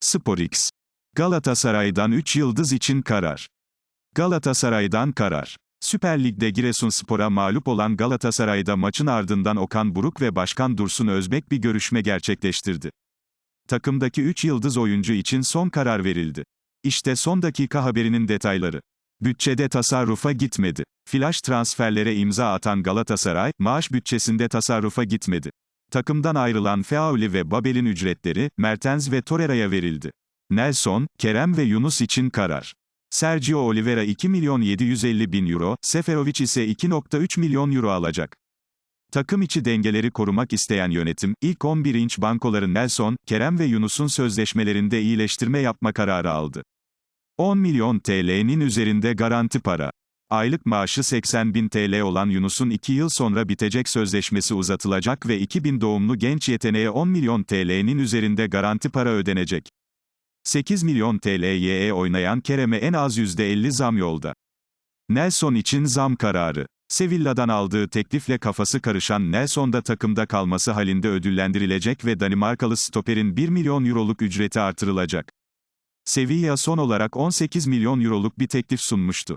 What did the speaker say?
SporX. Galatasaray'dan 3 yıldız için karar. Galatasaray'dan karar. Süper Lig'de Giresunspor'a mağlup olan Galatasaray'da maçın ardından Okan Buruk ve Başkan Dursun Özbek bir görüşme gerçekleştirdi. Takımdaki 3 yıldız oyuncu için son karar verildi. İşte son dakika haberinin detayları. Bütçede tasarrufa gitmedi. Flash transferlere imza atan Galatasaray, maaş bütçesinde tasarrufa gitmedi. Takımdan ayrılan Feauli ve Babel'in ücretleri, Mertens ve Torreira'ya verildi. Nelson, Kerem ve Yunus için karar. Sergio Oliveira 2 milyon 750 bin euro, Seferovic ise 2.3 milyon euro alacak. Takım içi dengeleri korumak isteyen yönetim, ilk 11 inç bankoları Nelson, Kerem ve Yunus'un sözleşmelerinde iyileştirme yapma kararı aldı. 10 milyon TL'nin üzerinde garanti para. Aylık maaşı 80 bin TL olan Yunus'un 2 yıl sonra bitecek sözleşmesi uzatılacak ve 2000 doğumlu genç yeteneğe 10 milyon TL'nin üzerinde garanti para ödenecek. 8 milyon TL'ye oynayan Kerem'e en az %50 zam yolda. Nelson için zam kararı. Sevilla'dan aldığı teklifle kafası karışan Nelson da takımda kalması halinde ödüllendirilecek ve Danimarkalı stoperin 1 milyon euroluk ücreti artırılacak. Sevilla son olarak 18 milyon euroluk bir teklif sunmuştu.